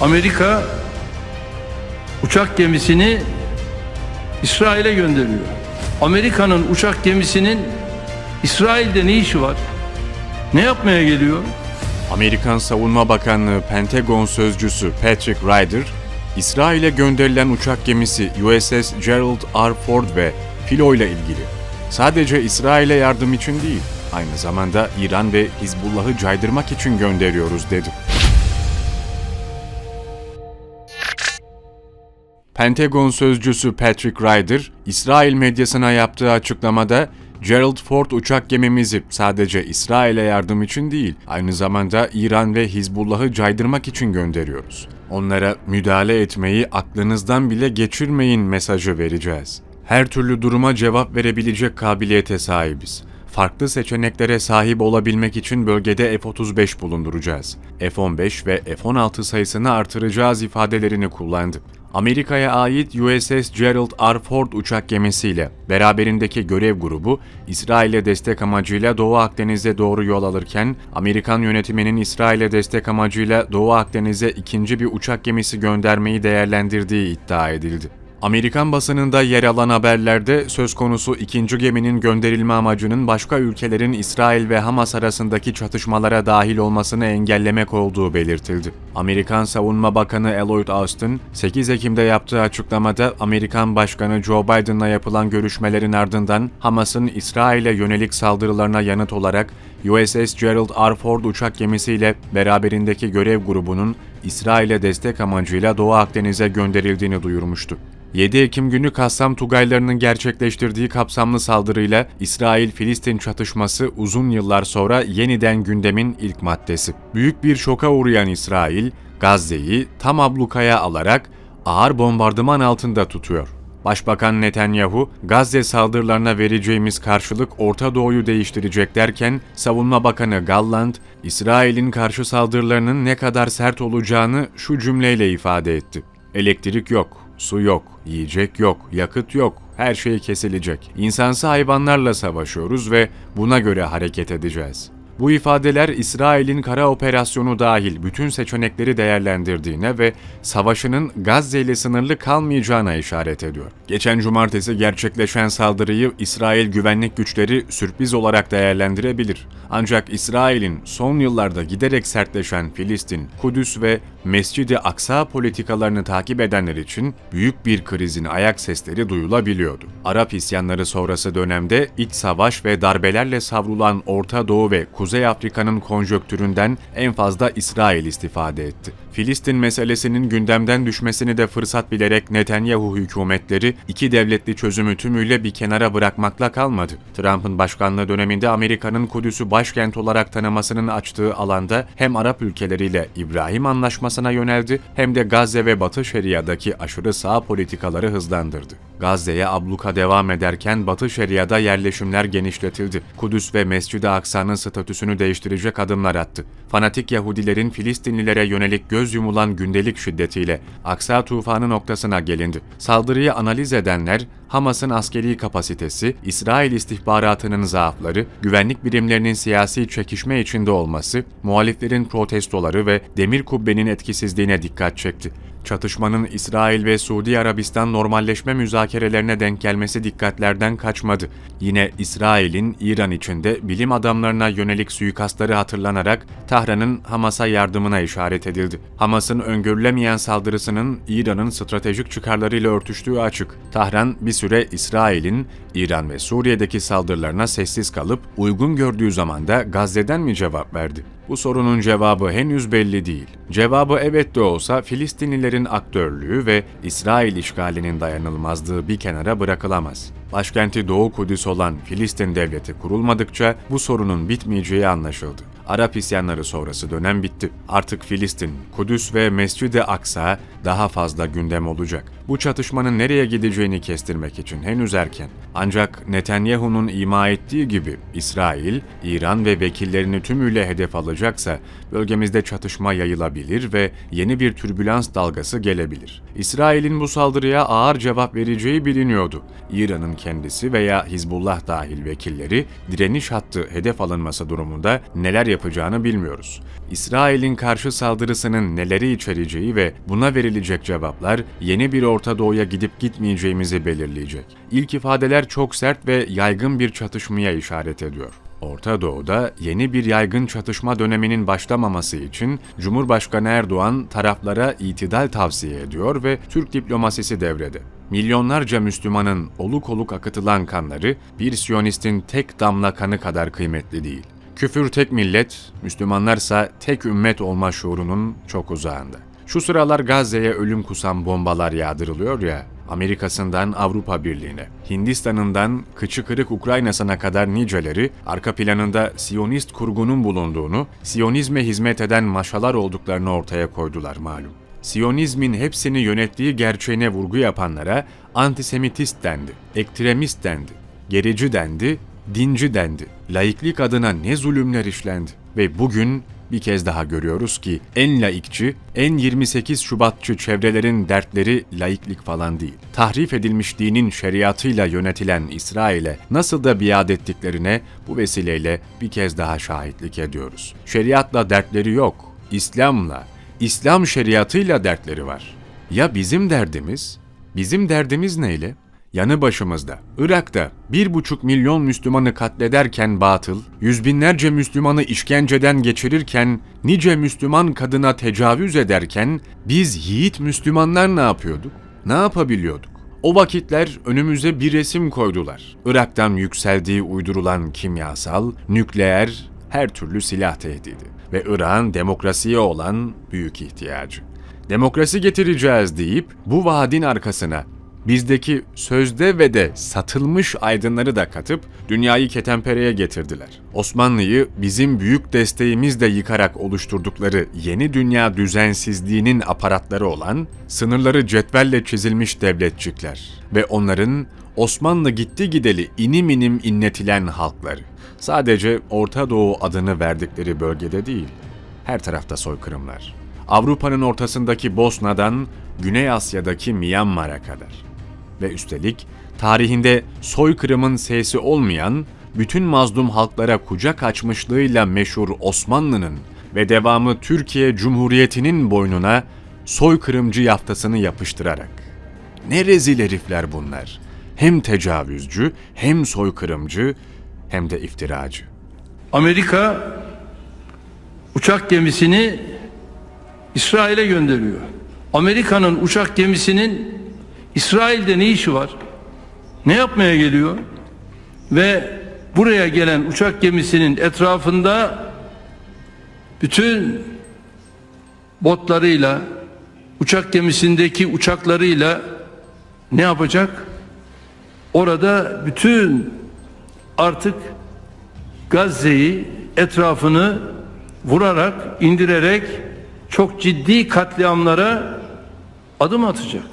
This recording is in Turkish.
Amerika uçak gemisini İsrail'e gönderiyor. Amerika'nın uçak gemisinin İsrail'de ne işi var? Ne yapmaya geliyor? Amerikan Savunma Bakanlığı Pentagon sözcüsü Patrick Ryder, İsrail'e gönderilen uçak gemisi USS Gerald R. Ford ve Filo ile ilgili sadece İsrail'e yardım için değil, aynı zamanda İran ve Hizbullah'ı caydırmak için gönderiyoruz dedi. Pentagon sözcüsü Patrick Ryder, İsrail medyasına yaptığı açıklamada Gerald Ford uçak gemimizi sadece İsrail'e yardım için değil, aynı zamanda İran ve Hizbullah'ı caydırmak için gönderiyoruz. Onlara müdahale etmeyi aklınızdan bile geçirmeyin mesajı vereceğiz. Her türlü duruma cevap verebilecek kabiliyete sahibiz. Farklı seçeneklere sahip olabilmek için bölgede F-35 bulunduracağız. F-15 ve F-16 sayısını artıracağız ifadelerini kullandı. Amerika'ya ait USS Gerald R. Ford uçak gemisiyle beraberindeki görev grubu İsrail'e destek amacıyla Doğu Akdeniz'e doğru yol alırken Amerikan yönetiminin İsrail'e destek amacıyla Doğu Akdeniz'e ikinci bir uçak gemisi göndermeyi değerlendirdiği iddia edildi. Amerikan basınında yer alan haberlerde söz konusu ikinci geminin gönderilme amacının başka ülkelerin İsrail ve Hamas arasındaki çatışmalara dahil olmasını engellemek olduğu belirtildi. Amerikan Savunma Bakanı Lloyd Austin, 8 Ekim'de yaptığı açıklamada Amerikan Başkanı Joe Biden'la yapılan görüşmelerin ardından Hamas'ın İsrail'e yönelik saldırılarına yanıt olarak USS Gerald R. Ford uçak gemisiyle beraberindeki görev grubunun İsrail'e destek amacıyla Doğu Akdeniz'e gönderildiğini duyurmuştu. 7 Ekim günü Kassam Tugaylarının gerçekleştirdiği kapsamlı saldırıyla İsrail-Filistin çatışması uzun yıllar sonra yeniden gündemin ilk maddesi. Büyük bir şoka uğrayan İsrail, Gazze'yi tam ablukaya alarak ağır bombardıman altında tutuyor. Başbakan Netanyahu, Gazze saldırılarına vereceğimiz karşılık Orta Doğu'yu değiştirecek derken, Savunma Bakanı Gallant, İsrail'in karşı saldırılarının ne kadar sert olacağını şu cümleyle ifade etti. Elektrik yok, su yok, yiyecek yok, yakıt yok, her şey kesilecek. İnsansı hayvanlarla savaşıyoruz ve buna göre hareket edeceğiz. Bu ifadeler İsrail'in kara operasyonu dahil bütün seçenekleri değerlendirdiğine ve savaşının Gazze ile sınırlı kalmayacağına işaret ediyor. Geçen cumartesi gerçekleşen saldırıyı İsrail güvenlik güçleri sürpriz olarak değerlendirebilir. Ancak İsrail'in son yıllarda giderek sertleşen Filistin, Kudüs ve Mescid-i Aksa politikalarını takip edenler için büyük bir krizin ayak sesleri duyulabiliyordu. Arap isyanları sonrası dönemde iç savaş ve darbelerle savrulan Orta Doğu ve Kuzey Afrika'nın konjöktüründen en fazla İsrail istifade etti. Filistin meselesinin gündemden düşmesini de fırsat bilerek Netanyahu hükümetleri iki devletli çözümü tümüyle bir kenara bırakmakla kalmadı. Trump'ın başkanlığı döneminde Amerika'nın Kudüs'ü başkent olarak tanımasının açtığı alanda hem Arap ülkeleriyle İbrahim Anlaşması'na yöneldi hem de Gazze ve Batı Şeria'daki aşırı sağ politikaları hızlandırdı. Gazze'ye abluka devam ederken Batı Şeria'da yerleşimler genişletildi. Kudüs ve Mescid-i Aksa'nın statüsünü değiştirecek adımlar attı. Fanatik Yahudilerin Filistinlilere yönelik göz yumulan gündelik şiddetiyle Aksa tufanı noktasına gelindi. Saldırıyı analiz edenler, Hamas'ın askeri kapasitesi, İsrail istihbaratının zaafları, güvenlik birimlerinin siyasi çekişme içinde olması, muhaliflerin protestoları ve demir kubbenin etkisizliğine dikkat çekti. Çatışmanın İsrail ve Suudi Arabistan normalleşme müzakerelerine denk gelmesi dikkatlerden kaçmadı. Yine İsrail'in İran içinde bilim adamlarına yönelik suikastları hatırlanarak Tahran'ın Hamas'a yardımına işaret edildi. Hamas'ın öngörülemeyen saldırısının İran'ın stratejik çıkarlarıyla örtüştüğü açık. Tahran bir süre İsrail'in İran ve Suriye'deki saldırılarına sessiz kalıp uygun gördüğü zaman da Gazze'den mi cevap verdi? Bu sorunun cevabı henüz belli değil. Cevabı evet de olsa Filistinlilerin aktörlüğü ve İsrail işgalinin dayanılmazlığı bir kenara bırakılamaz. Başkenti Doğu Kudüs olan Filistin devleti kurulmadıkça bu sorunun bitmeyeceği anlaşıldı. Arap isyanları sonrası dönem bitti. Artık Filistin, Kudüs ve Mescid-i Aksa daha fazla gündem olacak. Bu çatışmanın nereye gideceğini kestirmek için henüz erken. Ancak Netanyahu'nun ima ettiği gibi İsrail, İran ve vekillerini tümüyle hedef alacaksa bölgemizde çatışma yayılabilir ve yeni bir türbülans dalgası gelebilir. İsrail'in bu saldırıya ağır cevap vereceği biliniyordu. İran'ın kendisi veya Hizbullah dahil vekilleri direniş hattı hedef alınması durumunda neler yapacağını bilmiyoruz. İsrail'in karşı saldırısının neleri içereceği ve buna verilecek cevaplar yeni bir Orta Doğu'ya gidip gitmeyeceğimizi belirleyecek. İlk ifadeler çok sert ve yaygın bir çatışmaya işaret ediyor. Orta Doğu'da yeni bir yaygın çatışma döneminin başlamaması için Cumhurbaşkanı Erdoğan taraflara itidal tavsiye ediyor ve Türk diplomasisi devrede. Milyonlarca Müslümanın oluk oluk akıtılan kanları bir Siyonistin tek damla kanı kadar kıymetli değil. Küfür tek millet, Müslümanlarsa tek ümmet olma şuurunun çok uzağında. Şu sıralar Gazze'ye ölüm kusan bombalar yağdırılıyor ya, Amerika'sından Avrupa Birliği'ne, Hindistan'ından kıçı kırık Ukrayna'sına kadar niceleri arka planında Siyonist kurgunun bulunduğunu, Siyonizme hizmet eden maşalar olduklarını ortaya koydular malum. Siyonizmin hepsini yönettiği gerçeğine vurgu yapanlara antisemitist dendi, ekstremist dendi, gerici dendi, dinci dendi. Laiklik adına ne zulümler işlendi. Ve bugün bir kez daha görüyoruz ki en laikçi, en 28 Şubatçı çevrelerin dertleri laiklik falan değil. Tahrif edilmiş dinin şeriatıyla yönetilen İsrail'e nasıl da biat ettiklerine bu vesileyle bir kez daha şahitlik ediyoruz. Şeriatla dertleri yok, İslam'la, İslam şeriatıyla dertleri var. Ya bizim derdimiz? Bizim derdimiz neyle? Yanı başımızda, Irak'ta bir buçuk milyon Müslümanı katlederken batıl, yüz binlerce Müslümanı işkenceden geçirirken, nice Müslüman kadına tecavüz ederken, biz yiğit Müslümanlar ne yapıyorduk? Ne yapabiliyorduk? O vakitler önümüze bir resim koydular. Irak'tan yükseldiği uydurulan kimyasal, nükleer, her türlü silah tehdidi ve Irak'ın demokrasiye olan büyük ihtiyacı. Demokrasi getireceğiz deyip bu vaadin arkasına bizdeki sözde ve de satılmış aydınları da katıp dünyayı ketenpereye getirdiler. Osmanlı'yı bizim büyük desteğimizle yıkarak oluşturdukları yeni dünya düzensizliğinin aparatları olan, sınırları cetvelle çizilmiş devletçikler ve onların Osmanlı gitti gideli inim inim inletilen halkları. Sadece Orta Doğu adını verdikleri bölgede değil, her tarafta soykırımlar. Avrupa'nın ortasındaki Bosna'dan Güney Asya'daki Myanmar'a kadar. Ve üstelik tarihinde soykırımın sesi olmayan, bütün mazlum halklara kucak açmışlığıyla meşhur Osmanlı'nın ve devamı Türkiye Cumhuriyeti'nin boynuna soykırımcı yaftasını yapıştırarak. Ne rezil herifler bunlar. Hem tecavüzcü, hem soykırımcı, hem de iftiracı. Amerika uçak gemisini İsrail'e gönderiyor. Amerika'nın uçak gemisinin İsrail'de ne işi var? Ne yapmaya geliyor? Ve buraya gelen uçak gemisinin etrafında bütün botlarıyla uçak gemisindeki uçaklarıyla ne yapacak? Orada bütün artık Gazze'yi etrafını vurarak, indirerek çok ciddi katliamlara adım atacak.